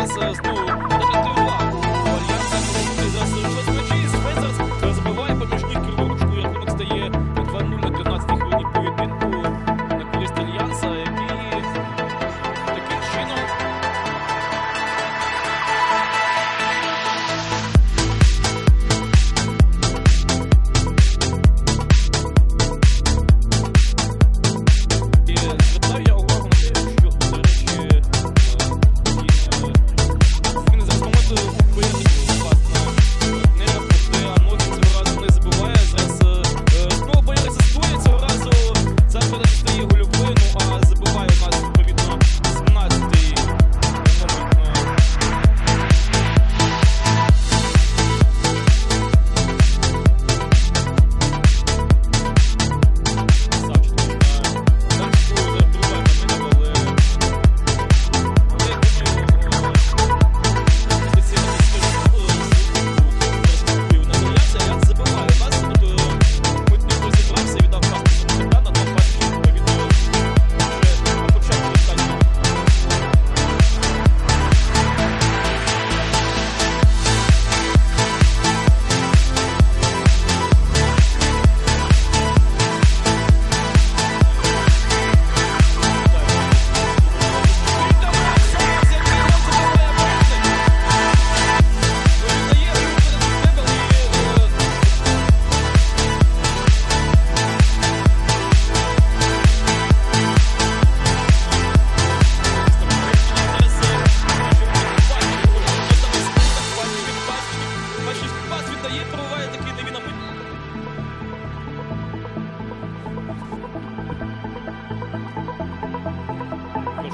crianças no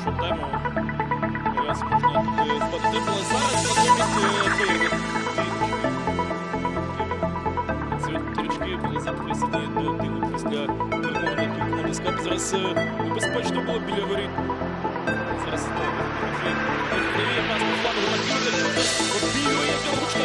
нашу тему. Зараз подивіться е, пиріг. Ці трючки були записані до тилу після верховного тиску. Зараз е, небезпечно було біля воріт. Зараз знову. Нас на флагу на південь обілює.